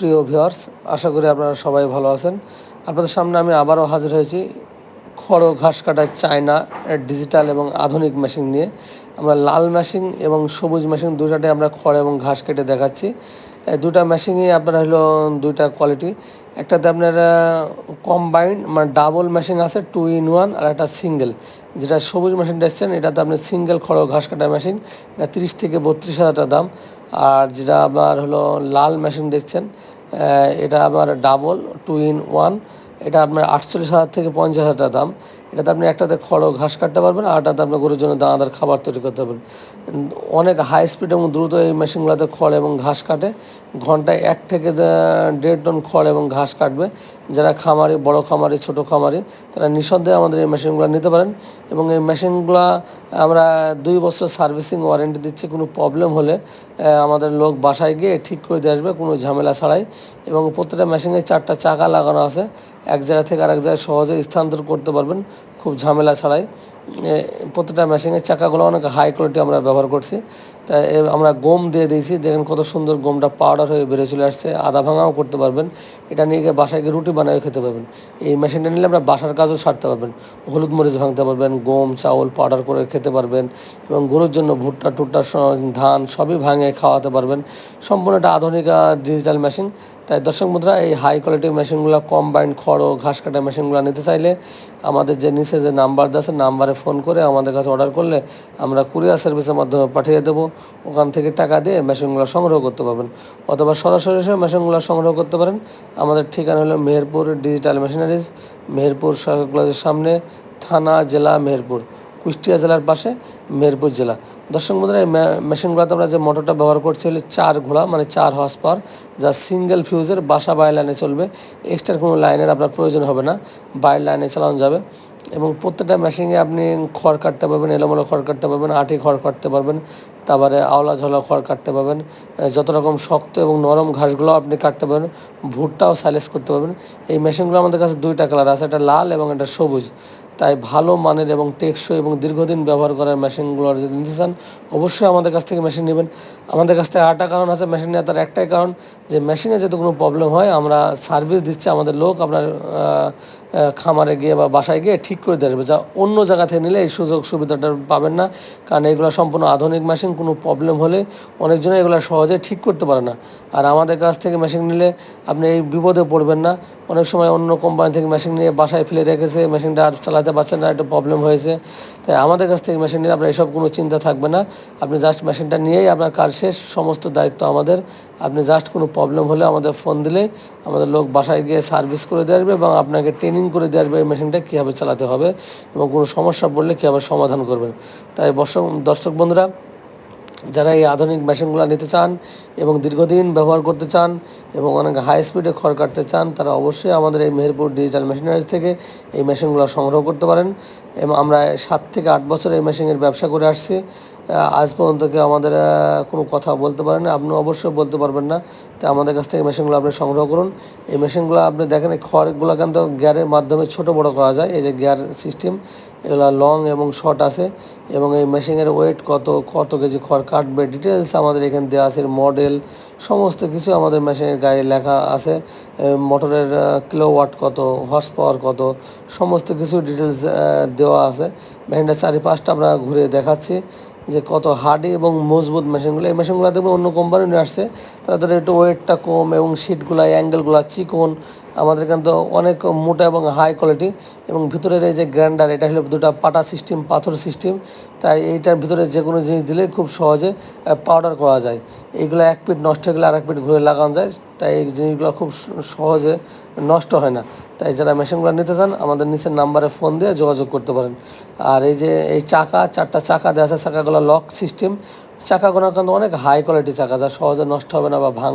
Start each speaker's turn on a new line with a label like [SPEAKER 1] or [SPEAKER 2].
[SPEAKER 1] প্রিয় ভিওর্স আশা করি আপনারা সবাই ভালো আছেন। আপনাদের সামনে আমি আবারও হাজির হয়েছি খড় ঘাস কাটার চায়না ডিজিটাল এবং আধুনিক মেশিন নিয়ে। আমরা লাল মেশিন এবং সবুজ মেশিন দুটাতে আমরা খড় এবং ঘাস কেটে দেখাচ্ছি। দুটা মেশিনই আপনার হলো, দুইটা কোয়ালিটি একটাতে আপনার কম্বাইন্ড মানে ডাবল মেশিন আছে টু ইন ওয়ান আর একটা সিঙ্গেল যেটা সবুজ মেশিনটা এসছেন এটাতে আপনি সিঙ্গেল খড়, ঘাস কাটা মেশিন এটা তিরিশ থেকে বত্রিশ হাজার দাম। আর যেটা আপনার হলো, লাল মেশিন দেখছেন এটা আবার ডাবল টু ইন ওয়ান এটা আপনার আটচল্লিশ হাজার থেকে পঞ্চাশ হাজার দাম। এটাতে আপনি একটাতে খড় ঘাস কাটতে পারবেন আর একটাতে আপনার গরুর জন্য দানাদার খাবার তৈরি করতে পারবেন। অনেক হাই স্পিড এবং দ্রুত এই মেশিনগুলোতে খড় এবং ঘাস কাটে। ঘন্টায় এক থেকে দেড় টন খড় এবং ঘাস কাটবে। যারা খামারি, বড় খামারি, ছোট খামারি, তারা নিঃসন্দেহে আমাদের এই মেশিনগুলো নিতে পারেন এবং এই মেশিনগুলো আমরা দুই বছর সার্ভিসিং ওয়ারেন্টি দিচ্ছি। কোনো প্রবলেম হলে আমাদের লোক বাসায় গিয়ে ঠিক করে দিয়ে আসবে, কোনো ঝামেলা ছাড়াই। এবং প্রত্যেকটা মেশিনে চারটা চাকা লাগানো আছে। এক জায়গা থেকে আরেক জায়গায় সহজে স্থানান্তর করতে পারবেন। খুব ঝামেলা ছাড়াই প্রতিটা মেশিনের চাকাগুলো অনেক হাই কোয়ালিটি আমরা ব্যবহার করছি। তাই আমরা গম দিয়ে দিয়েছি। দেখেন কত সুন্দর গমটা পাউডার হয়ে বেড়ে চলে আসছে। আদা ভাঙাও করতে পারবেন। এটা নিয়ে গিয়ে বাসায় গিয়ে রুটি বানিয়ে খেতে পারবেন। এই মেশিনটা নিলে আমরা বাসার কাজও সারতে পারবেন। হলুদ মরিচ ভাঙতে পারবেন, গম, চাউল পাউডার করে খেতে পারবেন এবং গরুর জন্য ভুট্টা, টুট্টা ধান সবই ভাঙে খাওয়াতে পারবেন। সম্পূর্ণ একটা আধুনিক ডিজিটাল মেশিন তাই দর্শক বন্ধুরা, এই হাই কোয়ালিটির মেশিনগুলো কম্বাইন্ড খড়, ঘাস কাটা মেশিনগুলো নিতে চাইলে আমাদের যে নিচে যে নাম্বার আছে নাম্বারে ফোন করে আমাদের কাছে অর্ডার করলে আমরা কুরিয়ার সার্ভিসের মাধ্যমে পাঠিয়ে দেবো। ওখান থেকে টাকা দিয়ে মেশিনগুলো সংগ্রহ করতে পারবেন। অথবা সরাসরি এসে মেশিনগুলো সংগ্রহ করতে পারেন। আমাদের ঠিকানা হলো মেহেরপুর ডিজিটাল মেশিনারিজ, মেহেরপুর সরকার কলেজের সামনে, থানা, জেলা, মেহেরপুর। কুষ্টিয়া জেলার পাশে মেহেরপুর জেলা। দর্শক বন্ধুরা, এই মেশিনগুলোতে আমরা যে মোটরটা ব্যবহার করছি হলো চার ঘোড়া মানে চার হর্স পাওয়ার যা সিঙ্গেল ফিউজের বাসা বাইর লাইনে চলবে। এক্সট্রা কোনো লাইনের আপনার প্রয়োজন হবে না। বাইর লাইনে চালানো যাবে। এবং প্রত্যেকটা মেশিনে আপনি খড় কাটতে পারবেন, এলোমেলো খড় কাটতে পারবেন, আটি খড় কাটতে পারবেন, তারপরে আওলা ঝোলা খড় কাটতে পারবেন যত রকম শক্ত এবং নরম ঘাসগুলো আপনি কাটতে পারবেন, ভুট্টাও সাইলেস করতে পারবেন। এই মেশিনগুলো আমাদের কাছে দুইটা কালার আছে একটা লাল এবং একটা সবুজ। তাই ভালো মানের এবং টেকসই এবং দীর্ঘদিন ব্যবহার করার মেশিনগুলো যদি নিতে চান, অবশ্যই আমাদের কাছ থেকে মেশিন নেবেন। আমাদের কাছ থেকে আরেকটা কারণ আছে মেশিন নেওয়ার, তার একটাই কারণ যে মেশিনে যদি কোনো প্রবলেম হয়, আমরা সার্ভিস দিচ্ছি, আমাদের লোক আপনার খামারে গিয়ে বা বাসায় গিয়ে ঠিক করে দিয়ে আসবে। যা অন্য জায়গা থেকে নিলে এই সুযোগ সুবিধাটা পাবেন না, কারণ এগুলো সম্পূর্ণ আধুনিক মেশিন, কোনো প্রবলেম হলে অনেকজনে এগুলো সহজে ঠিক করতে পারে না। আর আমাদের কাছ থেকে মেশিন নিলে আপনি এই বিপদে পড়বেন না। অনেক সময় অন্য কোম্পানি থেকে মেশিন নিয়ে বাসায় ফেলে রেখেছে, মেশিনটা আর চালাতে পারছেন না, একটু প্রবলেম হয়েছে। তাই আমাদের কাছ থেকে মেশিন নিয়ে আপনার এসব কোনো চিন্তা থাকবে না। আপনি জাস্ট মেশিনটা নিয়েই আপনার কাজ শেষ, সমস্ত দায়িত্ব আমাদের। আপনি জাস্ট কোনো প্রবলেম হলে আমাদের ফোন দিলে, আমাদের লোক বাসায় গিয়ে সার্ভিস করে দিয়ে আসবে এবং আপনাকে ট্রেনিং করে দিয়ে আসবে এই মেশিনটা কীভাবে চালাতে হবে এবং কোনো সমস্যা পড়লে কীভাবে সমাধান করবেন। তাই দর্শক দর্শক বন্ধুরা যারা এই আধুনিক মেশিনগুলো নিতে চান এবং দীর্ঘদিন ব্যবহার করতে চান এবং অনেক হাই স্পিডে খড় কাটতে চান, তারা অবশ্যই আমাদের এই মেহেরপুর ডিজিটাল মেশিনারিজ থেকে এই মেশিনগুলো সংগ্রহ করতে পারেন। এবং আমরা সাত থেকে আট বছর এই মেশিনের ব্যবসা করে আসছি। আজ পর্যন্ত কেউ আমাদের কোনো কথা বলতে পারেন। আপনি অবশ্যই বলতে পারবেন না। তাই আমাদের কাছ থেকে মেশিনগুলো আপনি সংগ্রহ করুন। এই মেশিনগুলো আপনি দেখেন, এই খড়গুলো কিন্তু গিয়ারের মাধ্যমে ছোট বড় করা যায়। এই যে গিয়ার সিস্টেম এগুলো লং এবং শর্ট আছে। এবং এই মেশিনের ওয়েট কত কত কেজি খড় কাটবে ডিটেলস আমাদের এখানে দেওয়া আছে। মডেল সমস্ত কিছু আমাদের মেশিনের গায়ে লেখা আছে। মোটরের কিলো ওয়াট কত হর্স পাওয়ার কত, সমস্ত কিছু ডিটেলস দেওয়া আছে। মেশিনটা চারিপাশটা আমরা ঘুরে দেখাচ্ছি। যে কত হার্ডি এবং মজবুত মেশিনগুলো এই মেশিনগুলো দেখবেন অন্য কোম্পানি নিয়ে আসছে। তাদের একটু ওয়েটটা কম এবং সিটগুলো অ্যাঙ্গেলগুলো চিকন আমাদের কিন্তু অনেক মোটা এবং হাই কোয়ালিটি এবং ভিতরের এই যে গ্রাইন্ডার এটা হলো দুটা পাটা সিস্টেম পাথর সিস্টেম তাই এইটার ভিতরে যে কোনো জিনিস দিলে খুব সহজে পাউডার করা যায়। এইগুলো এক পিট নষ্ট হয়ে গেলে আর এক পিট ঘুরে লাগানো যায়। তাই এই জিনিসগুলো খুব সহজে নষ্ট হয় না। তাই যারা মেশিনগুলো নিতে চান, আমাদের নিচের নাম্বারে ফোন দিয়ে যোগাযোগ করতে পারেন। আর এই যে, এই চাকা, চারটা চাকা দেওয়া আছে, চাকাগুলো লক সিস্টেম চাকাগুলো কিন্তু অনেক হাই কোয়ালিটি চাকা, যা সহজে নষ্ট হবে না বা ভাঙ